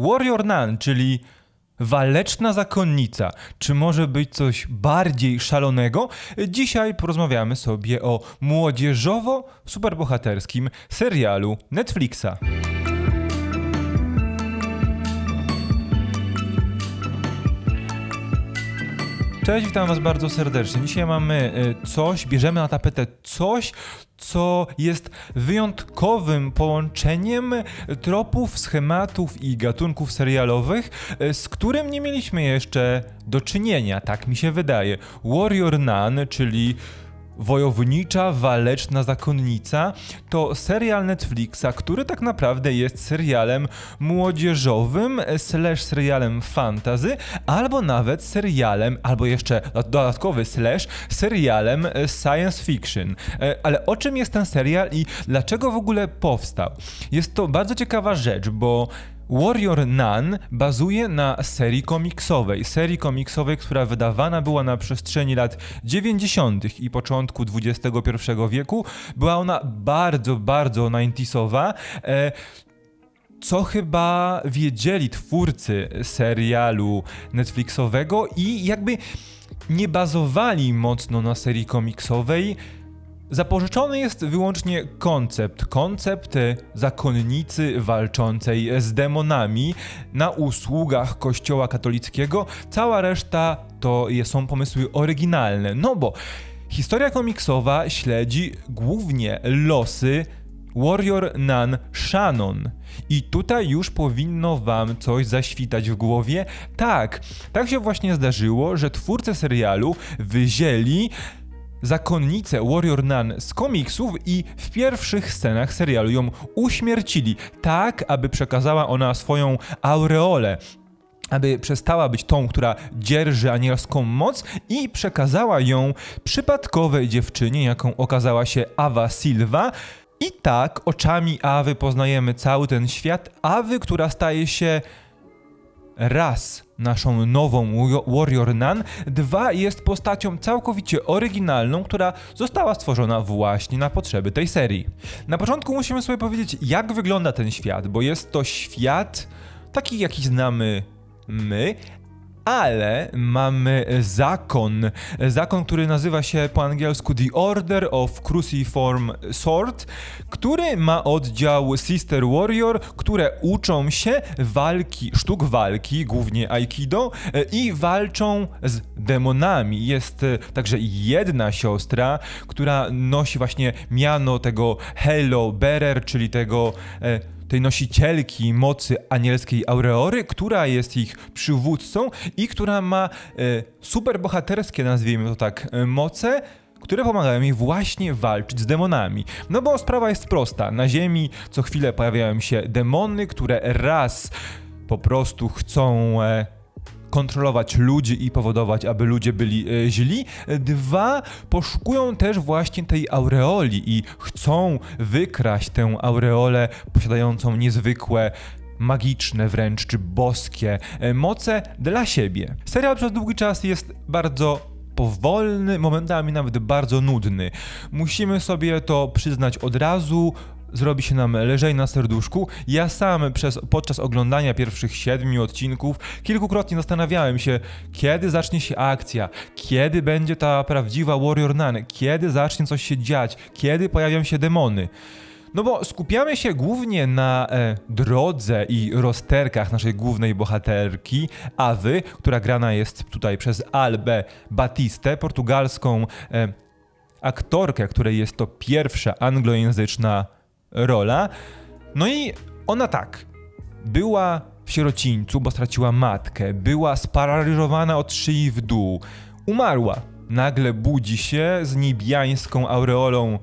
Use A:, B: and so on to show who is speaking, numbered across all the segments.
A: Warrior Nun, czyli waleczna zakonnica. Czy może być coś bardziej szalonego? Dzisiaj porozmawiamy sobie o młodzieżowo-superbohaterskim serialu Netflixa. Cześć, witam Was bardzo serdecznie. Dzisiaj mamy y, coś, bierzemy na tapetę coś, co jest wyjątkowym połączeniem tropów, schematów i gatunków serialowych, y, z którym nie mieliśmy jeszcze do czynienia, tak mi się wydaje. Warrior Nun, czyli Wojownicza Waleczna Zakonnica to serial Netflixa, który tak naprawdę jest serialem młodzieżowym, slash serialem fantasy, albo nawet serialem, albo jeszcze dodatkowy slash serialem science fiction. E, Ale o czym jest ten serial i dlaczego w ogóle powstał? Jest to bardzo ciekawa rzecz, bo Warrior Nun bazuje na serii komiksowej. Serii komiksowej, która wydawana była na przestrzeni lat 90. i początku XXI wieku. Była ona bardzo, bardzo 90sowa. E, co chyba wiedzieli twórcy serialu Netflixowego i jakby nie bazowali mocno na serii komiksowej. Zapożyczony jest wyłącznie koncept, koncept zakonnicy walczącej z demonami na usługach kościoła katolickiego. Cała reszta to są pomysły oryginalne, no bo historia komiksowa śledzi głównie losy Warrior Nun Shannon. I tutaj już powinno wam coś zaświtać w głowie. Tak, tak się właśnie zdarzyło, że twórcy serialu wyzięli zakonnicę Warrior Nun z komiksów i w pierwszych scenach serialu ją uśmiercili, tak aby przekazała ona swoją aureolę aby przestała być tą, która dzierży anielską moc i przekazała ją przypadkowej dziewczynie, jaką okazała się Awa Silva. I tak oczami Awy poznajemy cały ten świat Awy, która staje się raz naszą nową Wa- Warrior Nun, dwa jest postacią całkowicie oryginalną, która została stworzona właśnie na potrzeby tej serii. Na początku musimy sobie powiedzieć, jak wygląda ten świat, bo jest to świat taki, jaki znamy my, ale mamy zakon. Zakon, który nazywa się po angielsku The Order of Cruciform Sword, który ma oddział Sister Warrior, które uczą się walki, sztuk walki, głównie Aikido, i walczą z demonami. Jest e, także jedna siostra, która nosi właśnie miano tego Halo Bearer, czyli tego e, tej nosicielki mocy anielskiej aureory, która jest ich przywódcą i która ma e, superbohaterskie, nazwijmy to tak, e, moce, które pomagają jej właśnie walczyć z demonami. No bo sprawa jest prosta. Na Ziemi co chwilę pojawiają się demony, które raz po prostu chcą e, kontrolować ludzi i powodować, aby ludzie byli e, źli. Dwa, poszukują też właśnie tej aureoli i chcą wykraść tę aureolę posiadającą niezwykłe magiczne wręcz, czy boskie e, moce dla siebie. Serial przez długi czas jest bardzo powolny, momentami nawet bardzo nudny. Musimy sobie to przyznać od razu. Zrobi się nam lżej na serduszku. Ja sam przez, podczas oglądania pierwszych siedmiu odcinków kilkukrotnie zastanawiałem się, kiedy zacznie się akcja, kiedy będzie ta prawdziwa Warrior Nun, kiedy zacznie coś się dziać, kiedy pojawią się demony. No bo skupiamy się głównie na e, drodze i rozterkach naszej głównej bohaterki, Awy, która grana jest tutaj przez Albę Batistę, portugalską e, aktorkę, której jest to pierwsza anglojęzyczna rola. No i ona tak, była w sierocińcu, bo straciła matkę, była sparaliżowana od szyi w dół, umarła. Nagle budzi się z niebiańską aureolą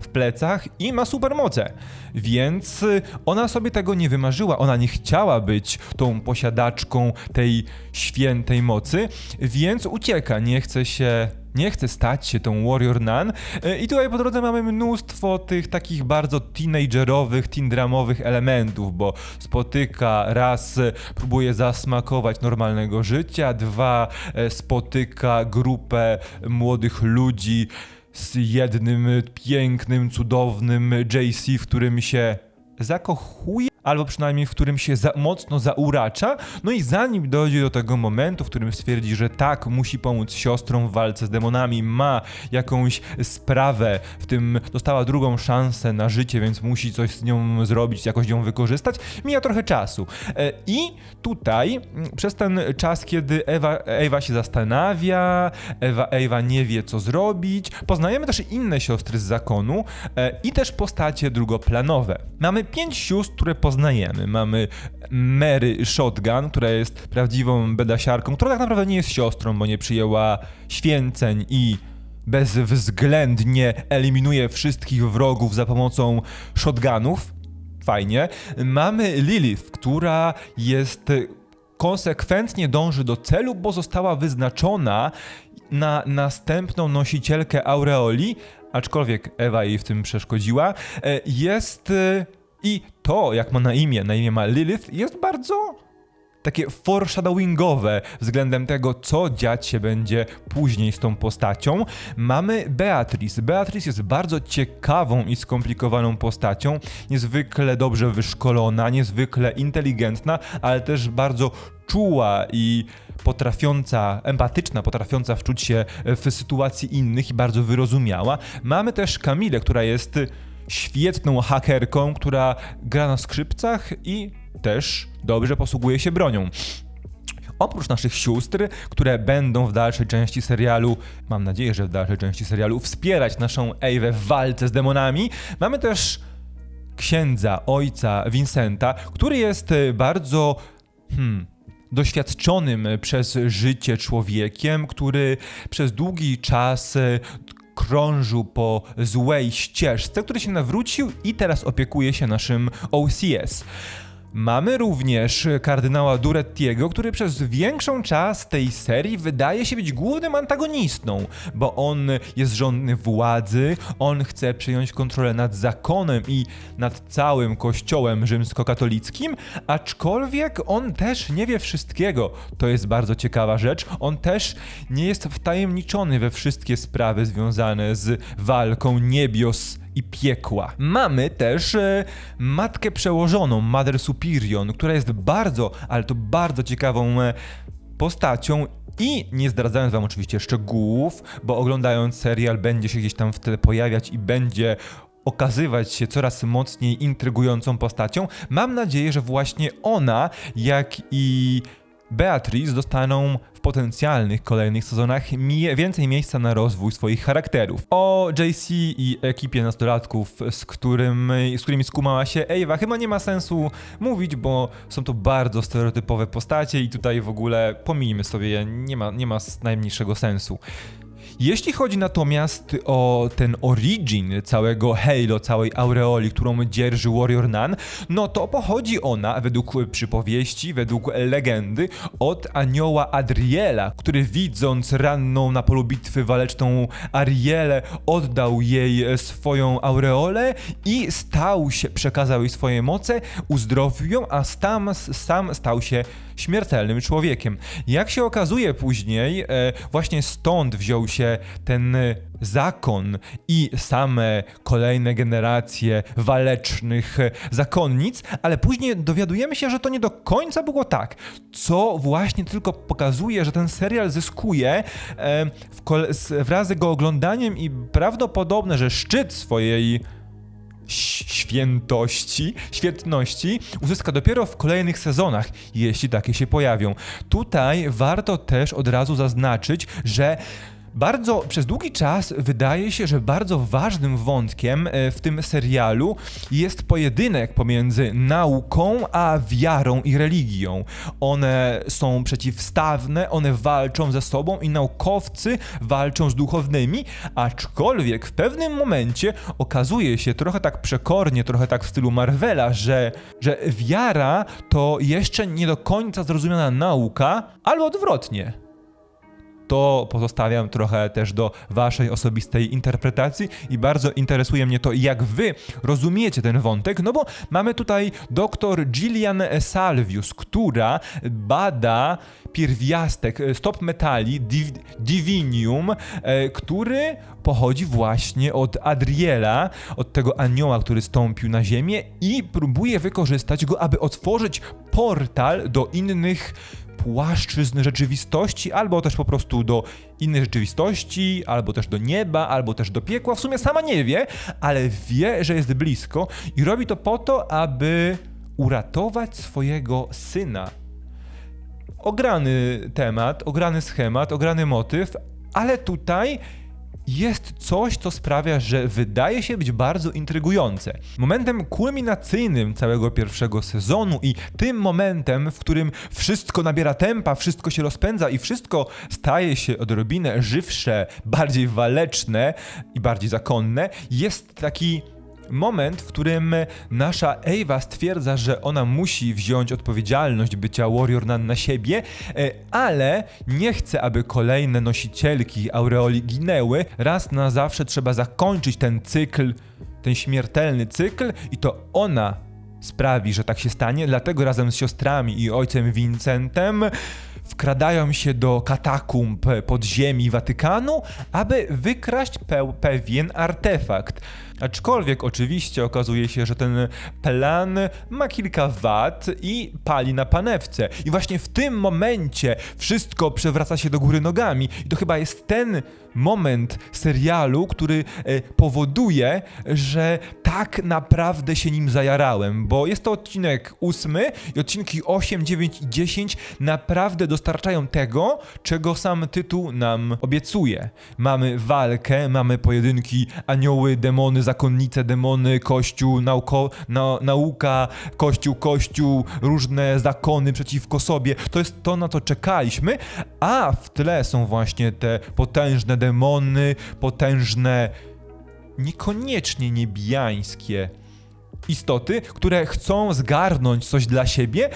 A: w plecach i ma supermoce. Więc ona sobie tego nie wymarzyła. Ona nie chciała być tą posiadaczką tej świętej mocy, więc ucieka. Nie chce się. Nie chce stać się tą Warrior Nun. Y, I tutaj po drodze mamy mnóstwo tych takich bardzo teenagerowych, teen dramowych elementów, bo spotyka raz, y, próbuje zasmakować normalnego życia, dwa, y, spotyka grupę młodych ludzi, z jednym pięknym, cudownym JC, w którym się zakochuje, albo przynajmniej w którym się za, mocno zauracza, no i zanim dojdzie do tego momentu, w którym stwierdzi, że tak, musi pomóc siostrom w walce z demonami, ma jakąś sprawę, w tym dostała drugą szansę na życie, więc musi coś z nią zrobić, jakoś ją wykorzystać, mija trochę czasu. E, I tutaj, mm, przez ten czas, kiedy Ewa, Ewa się zastanawia, Ewa, Ewa nie wie, co zrobić, poznajemy też inne siostry z zakonu e, i też postacie drugoplanowe. Mamy pięć sióstr, które poznajemy. Mamy Mary Shotgun, która jest prawdziwą bedasiarką, która tak naprawdę nie jest siostrą, bo nie przyjęła święceń i bezwzględnie eliminuje wszystkich wrogów za pomocą shotgunów. Fajnie. Mamy Lilith, która jest konsekwentnie dąży do celu, bo została wyznaczona na następną nosicielkę aureoli, aczkolwiek Ewa jej w tym przeszkodziła. E, Jest e, i to, jak ma na imię, na imię ma Lilith, jest bardzo takie foreshadowingowe względem tego, co dziać się będzie później z tą postacią. Mamy Beatrice. Beatrice jest bardzo ciekawą i skomplikowaną postacią, niezwykle dobrze wyszkolona, niezwykle inteligentna, ale też bardzo czuła i potrafiąca, empatyczna, potrafiąca wczuć się w sytuacji innych i bardzo wyrozumiała. Mamy też Kamilę, która jest świetną hakerką, która gra na skrzypcach i też dobrze posługuje się bronią. Oprócz naszych sióstr, które będą w dalszej części serialu, mam nadzieję, że w dalszej części serialu, wspierać naszą Ewę w walce z demonami, mamy też księdza, ojca Vincenta, który jest e, bardzo hmm, doświadczonym przez życie człowiekiem, który przez długi czas e, krążył po złej ścieżce, który się nawrócił i teraz opiekuje się naszym OCS. Mamy również kardynała Durettiego, który przez większą czas tej serii wydaje się być głównym antagonistą, bo on jest żądny władzy, on chce przejąć kontrolę nad zakonem i nad całym kościołem rzymskokatolickim, aczkolwiek on też nie wie wszystkiego. To jest bardzo ciekawa rzecz. On też nie jest wtajemniczony we wszystkie sprawy związane z walką niebios i piekła. Mamy też e, matkę przełożoną, Mother Superior, która jest bardzo, ale to bardzo ciekawą e, postacią i nie zdradzając wam oczywiście szczegółów, bo oglądając serial będzie się gdzieś tam w tle pojawiać i będzie okazywać się coraz mocniej intrygującą postacią. Mam nadzieję, że właśnie ona, jak i Beatrice dostaną w potencjalnych kolejnych sezonach więcej miejsca na rozwój swoich charakterów. O JC i ekipie nastolatków, z, którym, z którymi skumała się Ewa, chyba nie ma sensu mówić, bo są to bardzo stereotypowe postacie i tutaj w ogóle pomijmy sobie nie ma, nie ma najmniejszego sensu. Jeśli chodzi natomiast o ten origin całego Halo, całej aureoli, którą dzierży Warrior Nun, no to pochodzi ona, według przypowieści, według legendy, od anioła Adriela, który widząc ranną na polu bitwy waleczną Arielę, oddał jej swoją aureolę i stał się, przekazał jej swoje moce, uzdrowił ją, a sam, sam stał się śmiertelnym człowiekiem. Jak się okazuje później, e, właśnie stąd wziął się ten zakon i same kolejne generacje walecznych zakonnic, ale później dowiadujemy się, że to nie do końca było tak, co właśnie tylko pokazuje, że ten serial zyskuje e, wraz z jego oglądaniem i prawdopodobne, że szczyt swojej świętości, świetności uzyska dopiero w kolejnych sezonach, jeśli takie się pojawią. Tutaj warto też od razu zaznaczyć, że bardzo przez długi czas wydaje się, że bardzo ważnym wątkiem e, w tym serialu jest pojedynek pomiędzy nauką a wiarą i religią. One są przeciwstawne, one walczą ze sobą i naukowcy walczą z duchownymi, aczkolwiek w pewnym momencie okazuje się trochę tak przekornie, trochę tak w stylu Marvela, że, że wiara to jeszcze nie do końca zrozumiana nauka, albo odwrotnie to pozostawiam trochę też do waszej osobistej interpretacji i bardzo interesuje mnie to, jak wy rozumiecie ten wątek, no bo mamy tutaj dr Gillian Salvius, która bada pierwiastek e, stop metali div, divinium, e, który pochodzi właśnie od Adriela, od tego anioła, który stąpił na ziemię i próbuje wykorzystać go, aby otworzyć portal do innych płaszczyzn rzeczywistości, albo też po prostu do innej rzeczywistości, albo też do nieba, albo też do piekła. W sumie sama nie wie, ale wie, że jest blisko i robi to po to, aby uratować swojego syna. Ograny temat, ograny schemat, ograny motyw, ale tutaj jest coś, co sprawia, że wydaje się być bardzo intrygujące. Momentem kulminacyjnym całego pierwszego sezonu i tym momentem, w którym wszystko nabiera tempa, wszystko się rozpędza i wszystko staje się odrobinę żywsze, bardziej waleczne i bardziej zakonne, jest taki moment, w którym nasza Ewa stwierdza, że ona musi wziąć odpowiedzialność bycia Warrior Nun na siebie, e, ale nie chce, aby kolejne nosicielki Aureoli ginęły. Raz na zawsze trzeba zakończyć ten cykl, ten śmiertelny cykl i to ona sprawi, że tak się stanie, dlatego razem z siostrami i ojcem Vincentem wkradają się do katakumb podziemi Watykanu, aby wykraść pe pewien artefakt. Aczkolwiek oczywiście okazuje się, że ten plan ma kilka wad i pali na panewce. I właśnie w tym momencie wszystko przewraca się do góry nogami. I to chyba jest ten moment serialu, który e, powoduje, że tak naprawdę się nim zajarałem, bo jest to odcinek ósmy i odcinki 8, 9 i 10 naprawdę dostarczają tego, czego sam tytuł nam obiecuje. Mamy walkę, mamy pojedynki anioły, demony, zakonnice, demony, kościół, nauko, na, nauka, kościół, kościół, różne zakony przeciwko sobie. To jest to, na co czekaliśmy, a w tle są właśnie te potężne demony, potężne, niekoniecznie niebiańskie istoty, które chcą zgarnąć coś dla siebie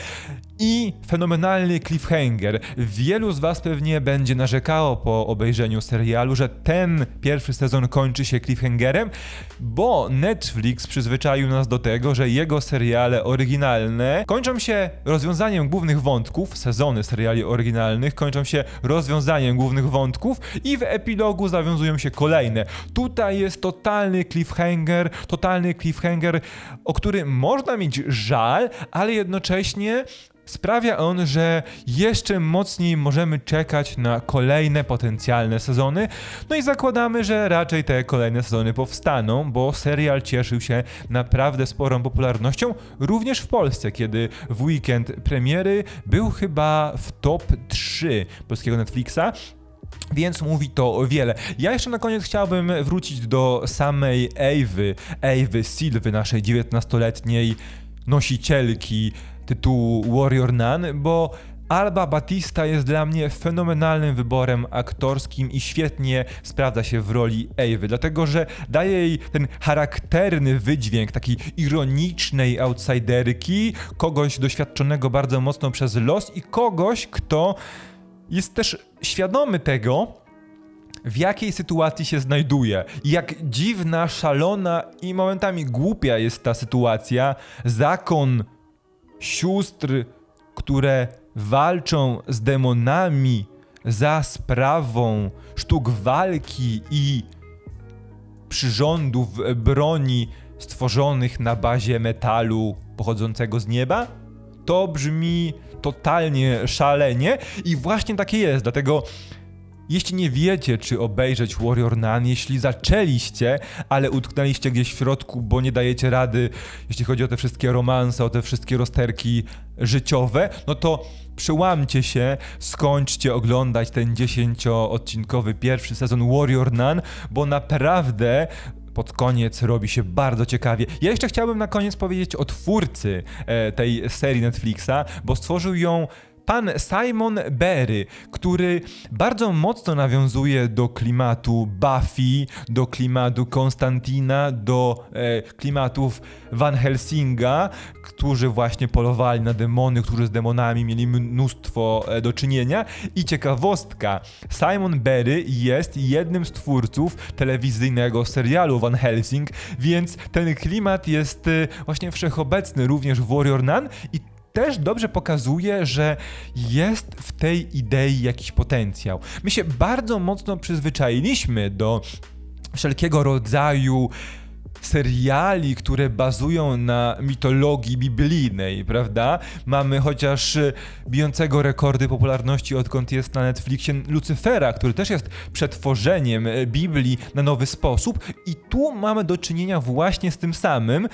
A: i fenomenalny cliffhanger. Wielu z Was pewnie będzie narzekało po obejrzeniu serialu, że ten pierwszy sezon kończy się cliffhangerem, bo Netflix przyzwyczaił nas do tego, że jego seriale oryginalne kończą się rozwiązaniem głównych wątków, sezony seriali oryginalnych kończą się rozwiązaniem głównych wątków i w epilogu zawiązują się kolejne. Tutaj jest totalny cliffhanger, totalny cliffhanger, o który można mieć żal, ale jednocześnie sprawia on, że jeszcze mocniej możemy czekać na kolejne potencjalne sezony. No i zakładamy, że raczej te kolejne sezony powstaną, bo serial cieszył się naprawdę sporą popularnością, również w Polsce, kiedy w weekend premiery był chyba w top 3 polskiego Netflixa. Więc mówi to wiele. Ja jeszcze na koniec chciałbym wrócić do samej Ewy, Ewy Silwy, naszej 19-letniej nosicielki tytułu Warrior Nun, bo Alba Batista jest dla mnie fenomenalnym wyborem aktorskim i świetnie sprawdza się w roli Ewy, dlatego że daje jej ten charakterny wydźwięk takiej ironicznej outsiderki, kogoś doświadczonego bardzo mocno przez los i kogoś, kto jest też świadomy tego, w jakiej sytuacji się znajduje. Jak dziwna, szalona i momentami głupia jest ta sytuacja. Zakon sióstr, które walczą z demonami za sprawą sztuk walki i przyrządów broni stworzonych na bazie metalu pochodzącego z nieba? To brzmi totalnie szalenie i właśnie takie jest, dlatego jeśli nie wiecie, czy obejrzeć Warrior Nun, jeśli zaczęliście, ale utknęliście gdzieś w środku, bo nie dajecie rady, jeśli chodzi o te wszystkie romanse, o te wszystkie rozterki życiowe, no to przełamcie się, skończcie oglądać ten 10-odcinkowy pierwszy sezon Warrior Nun, bo naprawdę pod koniec robi się bardzo ciekawie. Ja jeszcze chciałbym na koniec powiedzieć o twórcy e, tej serii Netflixa, bo stworzył ją pan Simon Berry, który bardzo mocno nawiązuje do klimatu Buffy, do klimatu Konstantina, do e, klimatów Van Helsinga, którzy właśnie polowali na demony, którzy z demonami mieli mnóstwo e, do czynienia. I ciekawostka, Simon Berry jest jednym z twórców telewizyjnego serialu Van Helsing, więc ten klimat jest e, właśnie wszechobecny również w Warrior Nun i też dobrze pokazuje, że jest w tej idei jakiś potencjał. My się bardzo mocno przyzwyczailiśmy do wszelkiego rodzaju seriali, które bazują na mitologii biblijnej, prawda? Mamy chociaż y, bijącego rekordy popularności, odkąd jest na Netflixie Lucyfera, który też jest przetworzeniem y, Biblii na nowy sposób i tu mamy do czynienia właśnie z tym samym y,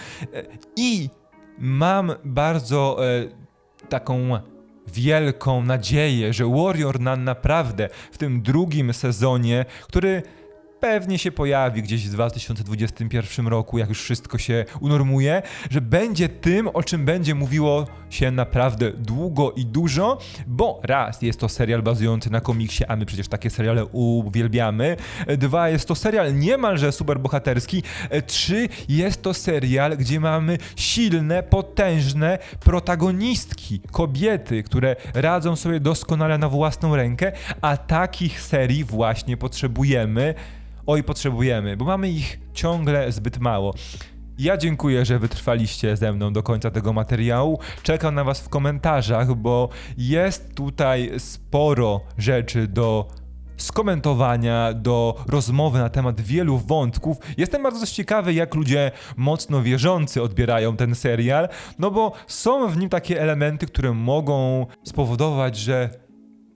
A: i mam bardzo e, taką wielką nadzieję, że Warrior Nun naprawdę w tym drugim sezonie, który pewnie się pojawi gdzieś w 2021 roku, jak już wszystko się unormuje, że będzie tym, o czym będzie mówiło się naprawdę długo i dużo, bo raz jest to serial bazujący na komiksie, a my przecież takie seriale uwielbiamy. Dwa jest to serial niemalże superbohaterski. Trzy jest to serial, gdzie mamy silne, potężne protagonistki, kobiety, które radzą sobie doskonale na własną rękę, a takich serii właśnie potrzebujemy. Oj, potrzebujemy, bo mamy ich ciągle zbyt mało. Ja dziękuję, że wytrwaliście ze mną do końca tego materiału. Czekam na Was w komentarzach, bo jest tutaj sporo rzeczy do skomentowania, do rozmowy na temat wielu wątków. Jestem bardzo ciekawy, jak ludzie mocno wierzący odbierają ten serial, no bo są w nim takie elementy, które mogą spowodować, że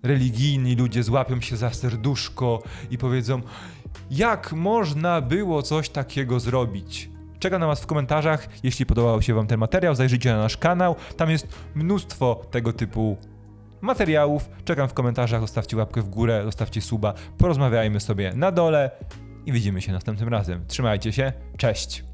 A: religijni ludzie złapią się za serduszko i powiedzą: Jak można było coś takiego zrobić? Czekam na Was w komentarzach. Jeśli podobał się Wam ten materiał, zajrzyjcie na nasz kanał. Tam jest mnóstwo tego typu materiałów. Czekam w komentarzach, zostawcie łapkę w górę, zostawcie suba, porozmawiajmy sobie na dole i widzimy się następnym razem. Trzymajcie się, cześć!